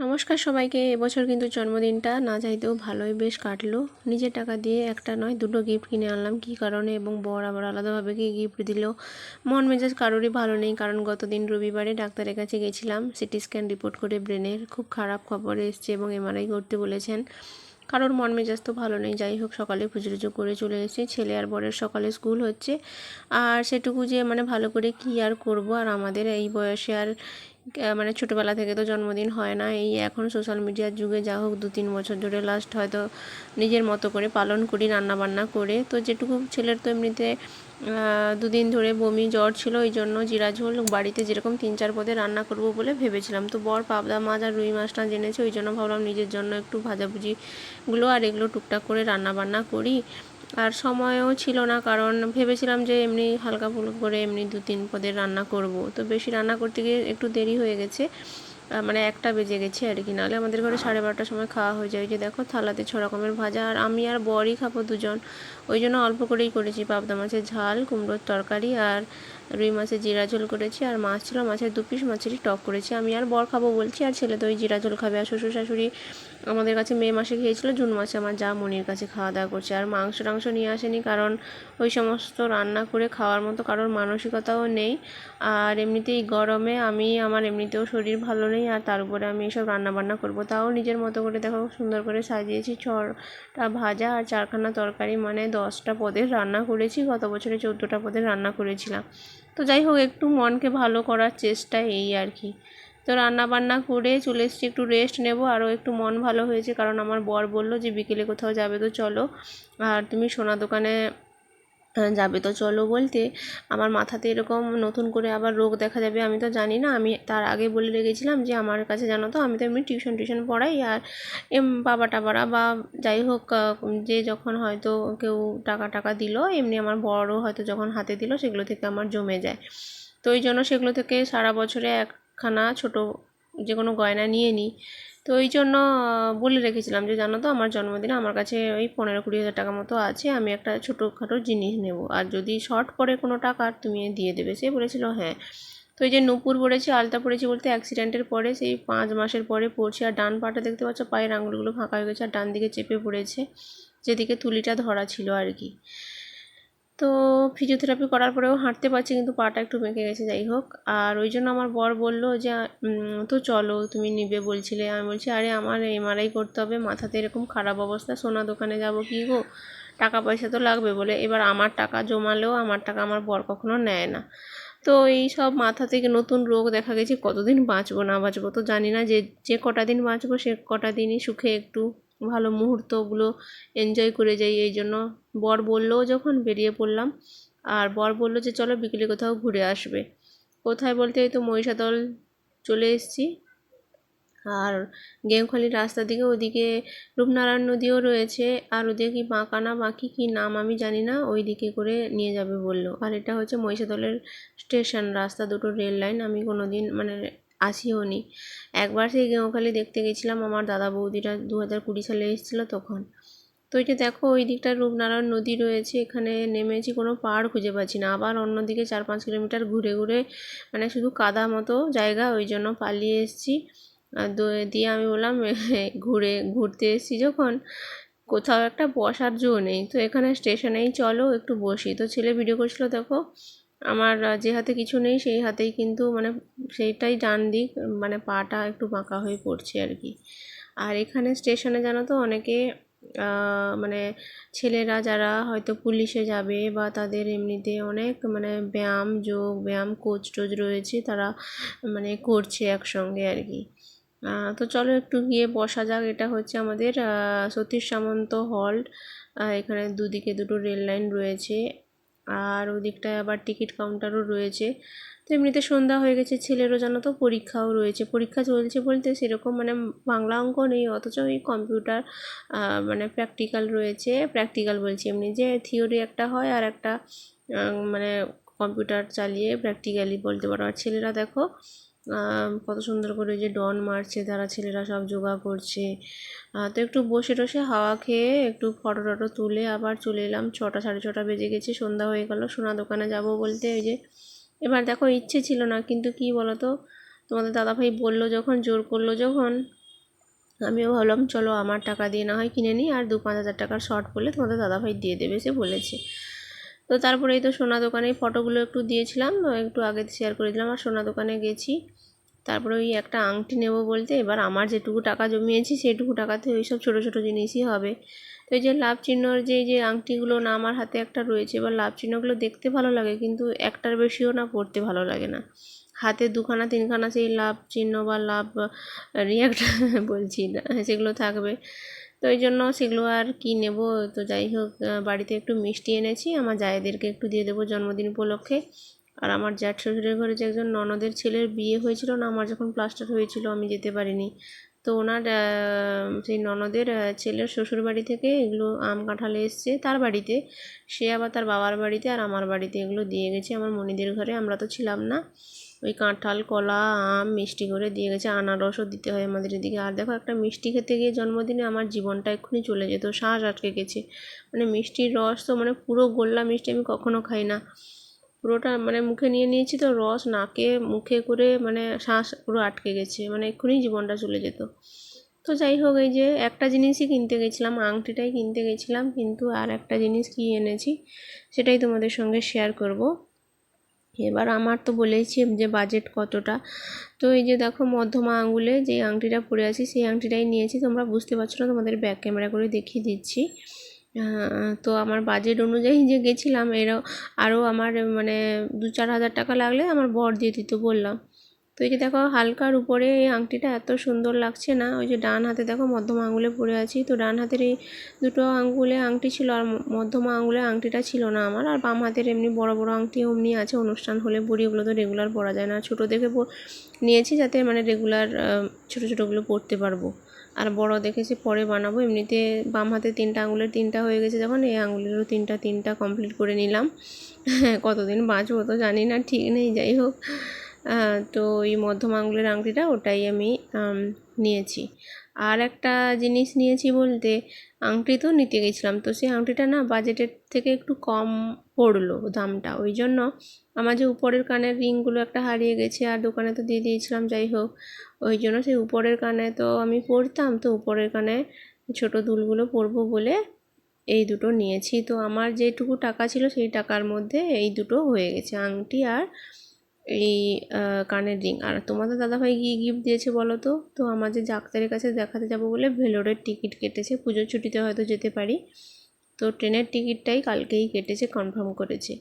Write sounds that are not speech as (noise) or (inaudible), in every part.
নমস্কার সবাইকে। এবছর কিন্তু জন্মদিনটা না চাইতেও ভালোই বেশ কাটলো। নিজের টাকা দিয়ে একটা নয়, দুটো গিফট কিনে আনলাম। কী কারণে? এবং বর আবার আলাদাভাবে কি গিফট দিল? মন মেজাজ কারোরই ভালো নেই, কারণ গতদিন রবিবারে ডাক্তারের কাছে গেছিলাম। সিটি স্ক্যান রিপোর্ট করে ব্রেনের খুব খারাপ খবর এসছে এবং এমআরআই করতে বলেছেন। কারোর মন মেজাজ তো ভালো নেই। যাই হোক, সকালে পুজো করে চলে এসেছি। ছেলে আর বরের সকালে স্কুল হচ্ছে। আর সেটুকু যে মানে ভালো করে কী আর করব? আর আমাদের এই বয়সে আর মানে ছোটোবেলা থেকে তো জন্মদিন হয় না, এই এখন সোশ্যাল মিডিয়ার যুগে যা হোক দু তিন বছর ধরে লাস্ট হয়তো নিজের মতো করে পালন করি রান্না বান্না করে। তো যেটুকু ছেলের তো এমনিতে দুদিন ধরে বমি জ্বর ছিল, ওই জন্য জিরা ঝোল, বাড়িতে যেরকম তিন চার পদে রান্না করব বলে ভেবেছিলাম। তো বর পাবদা মাছ আর রুই মাছটা জেনেছে, ওই জন্য ভাবলাম নিজের জন্য একটু ভাজাভুজিগুলো আর এগুলো টুকটাক করে রান্না বান্না করি। আর সময়ও ছিল না, কারণ ভেবেছিলাম যে এমনি হালকা ফুলকা করে এমনি দু তিন পদের রান্না করব। তো বেশি রান্না করতে গিয়ে একটু দেরি হয়ে গেছে। মানে একটা বেজে গেছে আর কি। নাহলে আমাদের ঘরে সাড়ে বারোটার সময় খাওয়া হয়ে যায়। যে দেখো থালাতে ছ রকমের ভাজা, আর আমি আর বরই খাব দুজন। ওই জন্য অল্প করেই করেছি। পাবদা মাছের ঝাল, কুমড়োর তরকারি আর রুই মাছের জিরা ঝোল করেছি আর মাছ ছিল, মাছের দু পিস মাছেরই টক করেছি। আমি আর বর খাব বলছি, আর ছেলে তো ওই জিরা ঝোল খাবে। আর শ্বশুর শাশুড়ি আমাদের কাছে মে মাসে খেয়েছিল, জুন মাসে আমার যা মনির কাছে খাওয়া দাওয়া করছে। আর মাংস টাংস নিয়ে আসেনি, কারণ ওই সমস্ত রান্না করে খাওয়ার মতো কারোর মানসিকতাও নেই। আর এমনিতেই গরমে আমি, আমার এমনিতেও শরীর ভালো নেই, আর তার উপরে আমি এসব রান্না বান্না করব। তাও নিজের মতো করে দেখো, সুন্দর করে সাজিয়েছি, ছটা ভাজা আর চারখানা তরকারি। মানে দশটা পদের রান্না করেছি, গত বছরে চৌদ্দটা পদের রান্না করেছিলাম। তো যাই হোক, একটু মনকে ভালো করার চেষ্টা এই আর কি। তো রান্না বান্না করে চলে এসেছি, একটু রেস্ট নেব। আরও একটু মন ভালো হয়েছে, কারণ আমার বর বলল যে বিকেলে কোথাও যাবে, তো চলো। আর তুমি সোনা দোকানে যাবে। তো চলো বলতে আমার মাথাতে এরকম নতুন করে আবার রোগ দেখা যাবে আমি তো জানি না। আমি তার আগে বলে রেখেছিলাম যে, আমার কাছে জানো তো, আমি তো এমনি টিউশন টিউশন পড়াই আর এম বাবা টাবারা বা যাই হোক যে যখন হয়তো কেউ টাকা টাকা দিল, এমনি আমার বড় হয়তো যখন হাতে দিল, সেগুলো থেকে আমার জমে যায়। তো ওই জন্য সেগুলো থেকে সারা বছরে একখানা ছোট যে কোনো গয়না নিয়ে নিই। তো ওই জন্য বলে রেখেছিলাম যে, জানো তো, আমার জন্মদিনে আমার কাছে ওই পনেরো কুড়ি হাজার টাকা মতো আছে, আমি একটা ছোটোখাটো জিনিস নেব। আর যদি শর্ট পড়ে কোনো টাকা তুমি দিয়ে দেবে। সে বলেছিল হ্যাঁ। তো এই যে নূপুর পড়েছি, আলতা পড়েছি বলতে অ্যাক্সিডেন্টের পরে, সেই পাঁচ মাসের পরে পড়ছে। আর ডান পাটা দেখতে পাচ্ছ, পায়ের আঙুলগুলো ফাঁকা হয়ে গেছে, আর ডান দিকে চেপে পড়েছে। যেদিকে তুলিটা ধরা ছিল আর কি। তো ফিজিওথেরাপি করার পরেও হাঁটতে পারছি, কিন্তু পাটা একটু বেঁকে গেছে, যাই হোক। আর ওই জন্য আমার বর বলল যে তো চলো, তুমি নিবে, বলছিলে। আমি বলছি, আরে, আমার এমআরআই করতে হবে, মাথাতে এরকম খারাপ অবস্থা, সোনা দোকানে যাব কি গো? টাকা পয়সা তো লাগবে, বলে। এবার আমার টাকা জমালেও, আমার টাকা আমার বর কখনো নেয় না। তো এই সব মাথা থেকে নতুন রোগ দেখা গেছে, কতদিন বাঁচবো না বাঁচবো তো জানি না, যে যে কটা দিন বাঁচবো, সে কটা দিনই সুখে একটু ভালো মুহূর্তগুলো এনজয় করে যাই, এই জন্য বর বলল যখন বেরিয়ে পড়লাম, আর বর বলল যে চলো বিকেলে কোথাও ঘুরে আসবে। কোথায় বলতে এই তো মহিষাদল চলে এসেছি। আর গেমখালির রাস্তা দিকে, ওদিকে রূপনারায়ণ নদীও রয়েছে, আর ওদিকে কি বাঁকা না বাঁকি কী নাম আমি জানি না ওই দিকে করে নিয়ে যাবে বলল। আর এটা হচ্ছে মহিষাদলের স্টেশন রাস্তা দুটো রেল লাইন আমি কোনো দিন মানে আসিও নি। একবার সেই গেঁওখালি দেখতে গেছিলাম, আমার দাদা বৌদিরা দু হাজার কুড়ি সালে এসেছিল তখন। তো এটা দেখো, ওই দিকটা রূপনারায়ণ নদী রয়েছে, এখানে নেমেছি, কোনো পাহাড় খুঁজে পাচ্ছি না। আবার অন্যদিকে চার পাঁচ কিলোমিটার ঘুরে ঘুরে মানে শুধু কাদা মতো জায়গা, ওই জন্য পালিয়ে এসেছি। দিয়ে আমি বললাম ঘুরে, ঘুরতে এসেছি যখন, কোথাও একটা বসার জো নেই। তো এখানে স্টেশনেই চলো, একটু বসি। তো ছেলে ভিডিও করছিল, দেখো আমার যে হাতে কিছু নেই, সেই হাতেই কিন্তু মানে সেইটাই ডান দিক মানে পাটা একটু বাঁকা হয়ে পড়ছে আর কি। আর এখানে স্টেশনে জানো তো অনেকে মানে ছেলেরা যারা হয়তো পুলিশে যাবে বা তাদের এমনিতে অনেক মানে ব্যায়াম, যোগ, ব্যায়াম, কোচ টোচ রয়েছে, তারা মানে করছে একসঙ্গে আর কি। তো চলো একটু গিয়ে বসা যাক, এটা হচ্ছে আমাদের সতীশ সামন্ত হল্ট এখানে দুদিকে দুটো রেল লাইন রয়েছে। আর ওদিকটায় আবার টিকিট কাউন্টারও রয়েছে। তো এমনিতে সন্ধ্যা হয়ে গেছে, ছেলেরও জানো তো পরীক্ষাও রয়েছে। পরীক্ষা চলছে বলতে সেরকম মানে বাংলা অঙ্ক নেই, অথচ ওই কম্পিউটার মানে প্র্যাকটিক্যাল রয়েছে। প্র্যাকটিক্যাল বলছি এমনি যে থিওরি একটা হয় আর একটা মানে কম্পিউটার চালিয়ে প্র্যাকটিক্যালি বলতে পারো। আর ছেলেরা দেখো কত সুন্দর করে যে ডন মারছে, তারা ছেলেরা সব যোগা করছে। তো একটু বসে টসে হাওয়া খেয়ে একটু ফটো টটো তুলে আবার চলে এলাম। ছটা, সাড়ে ছটা বেজে গেছে, সন্ধ্যা হয়ে গেল। সোনা দোকানে যাব বলতে ওই যে, এবার দেখো ইচ্ছে ছিল না, কিন্তু কি বলো তো তোমাদের দাদাভাই বলল যখন, জোর করল যখন, আমিও ভাবলাম চলো আমার টাকা দিয়ে না হয় কিনে নিই, আর দু পাঁচ হাজার টাকার শর্ট পড়লে তোমাদের দাদাভাই দিয়ে দেবে, সে বলেছে। তো তারপরে এই তো সোনা দোকানে ফটোগুলো একটু দিয়েছিলাম, একটু আগে শেয়ার করে দিলাম, আর সোনা দোকানে গেছি। তারপরে ওই একটা আংটি নেব বলতে এবার আমার যেটুকু টাকা জমিয়েছি সেটুকু টাকাতে ওই সব ছোটো ছোটো জিনিসই হবে। তো এই যে লাভ চিহ্নর যে যে আংটিগুলো না আমার হাতে একটা রয়েছে, এবার লাভ চিহ্নগুলো দেখতে ভালো লাগে কিন্তু একটার বেশিও না পড়তে ভালো লাগে না। হাতে দুখানা, তিনখানা সেই লাভ চিহ্ন বা লাভ রিয়াক্ট (laughs) বলছি না, সেগুলো থাকবে। তো ওই জন্য সেগুলো আর কি নেব? তো যাই হোক বাড়িতে একটু মিষ্টি এনেছি, আমার জায়েদেরকে একটু দিয়ে দেবো জন্মদিন উপলক্ষে। আর আমার জ্যাঠ শ্বশুরের ঘরে যে একজন ননদের ছেলের বিয়ে হয়েছিল না, আমার যখন প্লাস্টার হয়েছিল আমি যেতে পারিনি। তো ওনার সেই ননদের ছেলের শ্বশুর বাড়ি থেকে এগুলো আম কাঁঠাল এসছে তার বাড়িতে। সে আবার তার বাবার বাড়িতে আর আমার বাড়িতে এগুলো দিয়ে গেছে। আমার মনিদের ঘরে আমরা তো ছিলাম না। ওই কাঁঠাল, কলা, আম মিষ্টি করে দিয়ে গেছে। আনারসও দিতে হয় আমাদের এদিকে। আর দেখো একটা মিষ্টি খেতে গিয়ে জন্মদিনে আমার জীবনটা এক্ষুনি চলে যেত, শ্বাস আটকে গেছে। মানে মিষ্টির রস তো মানে পুরো গোল্লা মিষ্টি আমি কখনো খাই না। পুরোটা মানে মুখে নিয়ে নিয়েছি তো রস নাকে মুখে করে মানে শ্বাস পুরো আটকে গেছে মানে এক্ষুনি জীবনটা চলে যেত। তো যাই হোক, এই যে একটা জিনিসই কিনতে গেছিলাম, আংটিটাই কিনতে গেছিলাম, কিন্তু আর একটা জিনিস কি এনেছি সেটাই তোমাদের সঙ্গে শেয়ার করব। এবার আমার তো বলেইছি যে বাজেট কতটা। তো এই যে দেখো মধ্যমা আঙুলে যে আংটিটা পরে আছি, সেই আংটিটাই নিয়েছি, তোমরা বুঝতে পারছ না, তোমাদের ব্যাক ক্যামেরা করে দেখিয়ে দিচ্ছি। তো আমার বাজেট অনুযায়ী যে গেছিলাম, এরও আরও আমার মানে দু চার হাজার টাকা লাগলে আমার বর দিয়ে দিত বললাম। তো এই যে দেখো, হালকার উপরে এই আংটিটা এত সুন্দর লাগছে না, ওই যে ডান হাতে দেখো মধ্যমা আঙুলে পরে আছি, তো ডান হাতের এই দুটো আঙুলে আংটি ছিল আর মধ্যমা আঙুলে আংটিটা ছিল না আমার, আর বাম হাতের এমনি বড় বড় আংটি অমনি আছে, অনুষ্ঠান হলে পরি ওগুলো তো রেগুলার পরা যায় না। ছোটো দেখে নিয়েছি যাতে মানে রেগুলার ছোটো ছোটোগুলো পরতে পারব। আর বড় দেখেছি, পরে বানাবো। এমনিতে বাম হাতে তিনটা আঙুলের তিনটা হয়ে গেছে যখন, এই আঙুলেরও তিনটা তিনটা কমপ্লিট করে নিলাম। কতদিন বাঁচবো তো জানি না, ঠিক নেই, যাই হোক। তো এই মধ্যম আঙুলের আংটিটা ওটাই আমি, নিয়েছি। আর একটা জিনিস নিয়েছি বলতে আংটি তো নিতে গেছিলাম। তো সেই আংটিটা না বাজেটের থেকে একটু কম পড়ল দামটা। ওই জন্য আমার যে উপরের কানের রিংগুলো একটা হারিয়ে গেছে আর দোকানে তো দিয়ে দিয়েছিলাম, যাই হোক। ওই জন্য সেই উপরের কানে তো আমি পরতাম, তো উপরের কানে ছোটো দুলগুলো পরবো বলে এই দুটো নিয়েছি। তো আমার যেটুকু টাকা ছিল সেই টাকার মধ্যে এই দুটো হয়ে গেছে, আংটি আর এই কানের রিং। আর তোমাদের দাদাভাই কী গিফট দিয়েছে বলো তো? তো আমার যে ডাক্তারের কাছে দেখাতে যাব বলে ভেলোরের টিকিট কেটেছে। পুজোর ছুটিতে হয়তো যেতে পারি। তো ট্রেনের টিকিটটাই কালকেই কেটেছে কনফার্ম করেছে।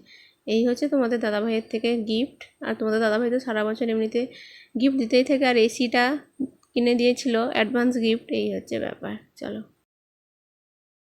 এই হচ্ছে তোমাদের দাদাভাইয়ের থেকে গিফট আর তোমাদের দাদাভাই তো সারা বছর এমনিতে গিফট দিতেই থাকে। আর এসিটা কিনে দিয়েছিল অ্যাডভান্স গিফট এই হচ্ছে ব্যাপার। চলো।